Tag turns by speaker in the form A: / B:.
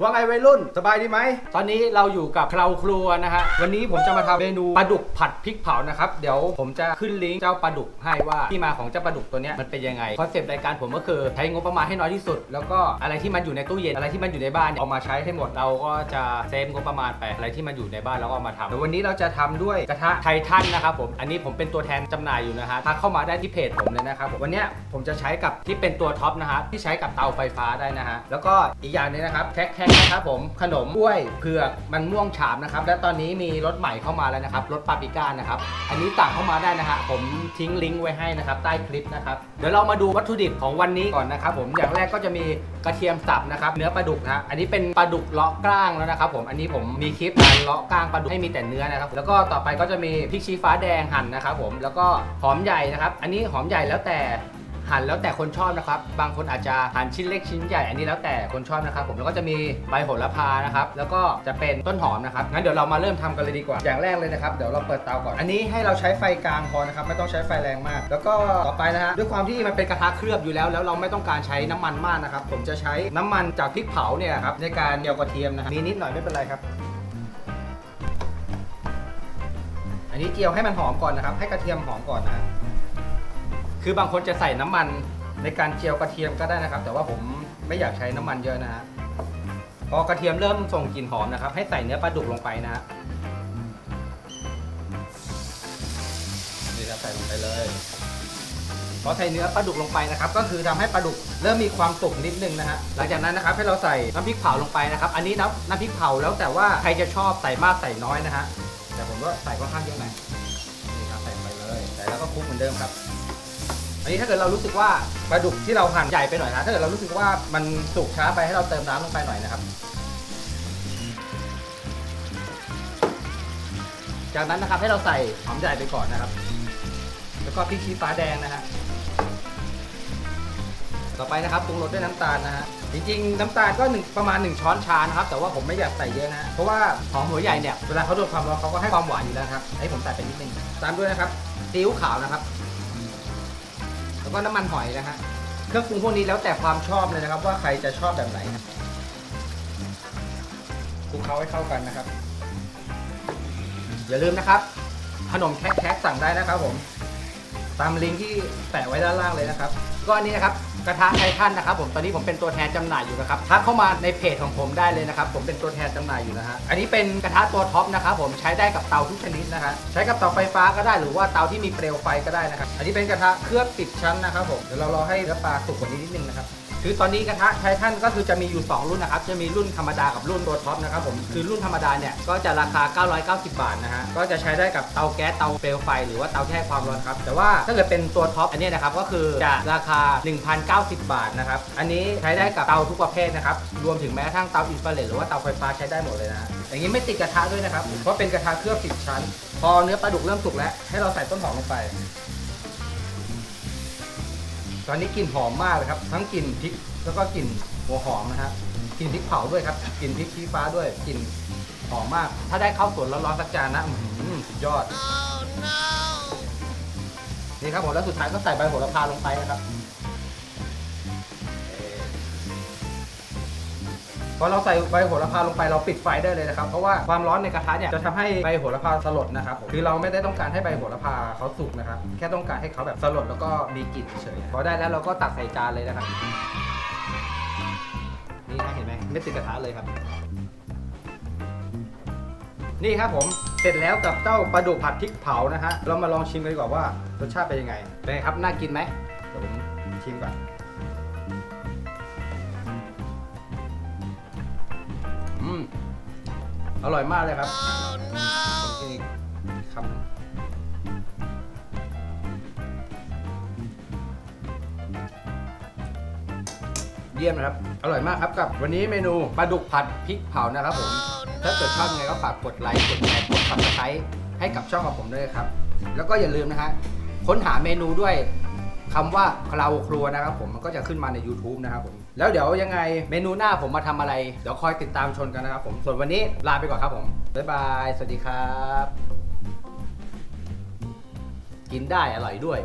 A: ว่าไงวัยรุ่นสบายดีไหม ตอนนี้เราอยู่กับเราครัวนะฮะ วันนี้ผมจะมาทำเมนูปลาดุกผัดพริกเผานะครับ เดี๋ยวผมจะขึ้นลิงก์เจ้าปลาดุกให้ว่าที่มาของเจ้าปลาดุกตัวนี้มันเป็นยังไง คอนเซปต์รายการผมก็คือใช้งบประมาณให้น้อยที่สุด แล้วก็อะไรที่มันอยู่ในตู้เย็นอะไรที่มันอยู่ในบ้านเอามาใช้ให้หมด เราก็จะเซฟงบประมาณไปอะไรที่มันอยู่ในบ้านเราก็เอามาทำแต่วันนี้เราจะทำด้วยกระทะไททันนะครับผม อันนี้ผมเป็นตัวแทนจำหน่ายอยู่นะฮะทักเข้ามาได้ที่เพจผมเลยนะครับผมวันนี้ผมจะใช้กับที่เป็นตัวท็อปนะฮะที่ใช้กับเตาไฟฟ้าได้นะฮะแล้วก็อีกอย่างนึงนะครับแท็กๆนะครับผมขนมกล้วยเผือกมันม่วงฉาบนะครับ และตอนนี้มีรถใหม่เข้ามาแล้วนะครับรถปาปิก้านะครับ อันนี้สั่งเข้ามาได้นะฮะผมทิ้งลิงก์ไว้ให้นะครับใต้คลิปนะครับเดี๋ยวเรามาดูวัตถุดิบของวันนี้ก่อนนะครับ ผมอย่างแรกก็จะมีกระเทียมสับนะครับ เนื้อปลาดุกนะฮะอันนี้เป็นปลาดุกเลาะกล้างแล้วนะครับ ผมอันนี้ผมมีคลิปการเลาะกล้างปลาดุกให้มีแต่เนื้อนะครับ แล้วก็ต่อไปก็จะมีพริกชี้ฟ้าแดงหั่นนะครับ ผมแล้วก็หอมใหญ่นะครับ อันนี้หอมใหญ่แล้วแต่ หั่นแล้วแต่คนชอบนะครับ บางคนอาจจะหั่นชิ้นเล็กชิ้นใหญ่อันนี้แล้วแต่คนชอบนะครับ ผมแล้วก็จะมีใบโหระพานะครับ แล้วก็จะเป็นต้นหอมนะครับงั้นเดี๋ยวเรามาเริ่มทำกันเลยดีกว่า อย่างแรกเลยนะครับเดี๋ยวเราเปิดเตาก่อนอันนี้ให้เราใช้ไฟกลางพอนะครับไม่ต้องใช้ไฟแรงมาก แล้วก็ต่อไปนะฮะด้วยความที่มันเป็นกระทะเคลือบอยู่แล้ว แล้วเราไม่ต้องการใช้น้ำมันมากนะครับผมจะใช้น้ำมันจากพริกเผาเนี่ยครับในการเจียวกระเทียมนะครับมีนิดหน่อยไม่เป็นไรครับ อันนี้เจียวให้มันหอมก่อนนะครับ ให้กระเทียมหอมก่อนนะ คือบางคนจะใส่น้ำมันในการเจียวกระเทียมก็ได้นะครับ แต่ว่าผมไม่อยากใช้น้ำมันเยอะนะฮะพอกระเทียมเริ่มส่งกลิ่นหอมนะครับ ให้ใส่เนื้อปลาดุกลงไปนะฮะนี่ครับใส่ลงไปเลยพอใส่เนื้อปลาดุกลงไปนะครับ ก็คือทำให้ปลาดุกเริ่มมีความสุกนิดนึงนะฮะหลังจากนั้นนะครับให้เราใส่น้ำพริกเผาลงไปนะครับ อันนี้น้ำน้ำพริกเผาแล้วแต่ว่าใครจะชอบใส่มากใส่น้อยนะฮะแต่ผมก็ใส่ค่อนข้างเยอะหน่อยนี่ครับใส่ลงไปเลยใส่แล้วก็คลุกเหมือนเดิมครับ อันนี้ถ้าเกิดเรารู้สึกว่าปลาดุกที่เราหั่นใหญ่ไปหน่อยนะถ้าเกิดเรารู้สึกว่ามันสุกช้าไปให้เราเติมน้ำลงไปหน่อยนะครับ จากนั้นนะครับให้เราใส่หอมใหญ่ไปก่อนนะครับ แล้วก็พริกชี้ฟ้าแดงนะฮะต่อไปนะครับปรุงรสด้วยน้ำตาลนะฮะจริงๆน้ำตาลก็หนึ่งประมาณ 1 ช้อนชานะครับ แต่ว่าผมไม่อยากใส่เยอะนะเพราะว่าหอมหัวใหญ่เนี่ยเวลาเขาโดนความร้อนเขาก็ให้ความหวานอยู่แล้วครับให้ผมใส่ไปนิดนึงตามด้วยนะครับซีอิ๊วขาวนะครับ แล้วก็น้ำมันหอยนะฮะเครื่องปรุงพวกนี้แล้วแต่ความชอบเลยนะครับ ว่าใครจะชอบแบบไหนคลุกเคล้าให้เข้ากันนะครับ อย่าลืมนะครับ ขนมแคกๆสั่งได้นะครับผม ตามลิงก์ที่แปะไว้ด้านล่างเลยนะครับ ก็อันนี้นะครับ กระทะไททันนะครับผมตอนนี้ผมเป็นตัวแทนจำหน่ายอยู่นะครับทักเข้ามาในเพจของผมได้เลยนะครับผมเป็นตัวแทนจำหน่ายอยู่นะฮะอันนี้เป็นกระทะตัวท็อปนะครับผมใช้ได้กับเตาทุกชนิดนะฮะใช้กับเตาไฟฟ้าก็ได้หรือว่าเตาที่มีเปลวไฟก็ได้นะครับอันนี้เป็นกระทะเคลือบติดชั้นนะครับผมเดี๋ยวเรารอให้เนื้อปลาสุกกว่านี้นิดนึงนะครับ คือตอนนี้กระทะไททันก็คือจะมีอยู่ 2 รุ่นนะครับ จะมีรุ่นธรรมดากับรุ่นตัวท็อปนะครับผม คือรุ่นธรรมดาเนี่ยก็จะราคา 990 บาทนะฮะ ก็จะใช้ได้กับเตาแก๊ส เตาเปลวไฟ หรือว่าเตาแช่ความร้อนครับ แต่ว่าถ้าเกิดเป็นตัวท็อปอันนี้นะครับ ก็คือจะราคา 1,090 บาทนะครับ อันนี้ใช้ได้กับเตาทุกประเภทนะครับ รวมถึงแม้กระทั่งเตาอินฟราเรดหรือว่าเตาไฟฟ้าใช้ได้หมดเลยนะอย่างนี้ไม่ติดกระทะด้วยนะครับ เพราะเป็นกระทะเคลือบติดชั้น พอเนื้อปลาดุกเริ่มสุกแล้วให้เราใส่ต้นหอมลงไป ตอนนี้กลิ่นหอมมากเลยครับ ทั้งกลิ่นพริกแล้วก็กลิ่นหัวหอมนะฮะกลิ่นพริกเผาด้วยครับกลิ่นพริกชี้ฟ้าด้วยกลิ่นหอมมาก ถ้าได้ข้าวสวนร้อนๆสักจานนะอื้อหือสุดยอดนี่ครับผมแล้วสุดท้ายก็ใส่ใบโหระพาลงไปนะครับ พอเราใส่ใบโหระพาลงไปเราปิดไฟได้เลยนะครับเพราะว่าความร้อนในกระทะเนี่ยจะทำให้ใบโหระพาสลดนะครับผมคือเราไม่ได้ต้องการให้ใบโหระพาเขาสุกนะครับแค่ต้องการให้เขาแบบสลดแล้วก็มีกลิ่นเฉยพอได้แล้วเราก็ตักใส่จานเลยนะครับนี่นะเห็นไหมไม่ติดกระทะเลยครับนี่ครับผมเสร็จแล้วกับเจ้าปลาดุกผัดพริกเผานะฮะเรามาลองชิมกันดีกว่าว่ารสชาติเป็นยังไงเป็นครับน่ากินไหมเดี๋ยวผมชิมก่อน อืมอร่อยมากเลยครับผมกินอีกคำหนึ่งเยี่ยมนะครับ อร่อยมากครับกับ วันนี้เมนูปลาดุกผัดพริกเผานะครับผม ถ้าเกิดชอบยังไงก็ฝากกดไลค์ กดแชร์ กด subscribe ให้กับช่องของผมด้วยครับ แล้วก็อย่าลืมนะฮะ ค้นหาเมนูด้วย คำว่าเราครัวนะครับผมมันก็จะขึ้นมาใน YouTube นะครับผม แล้วเดี๋ยวยังไงเมนูหน้าผมมาทำอะไร เดี๋ยวคอยติดตามชนกันนะครับผม ส่วนวันนี้ลาไปก่อนครับผม บ๊ายบาย สวัสดีครับ กินได้อร่อยด้วย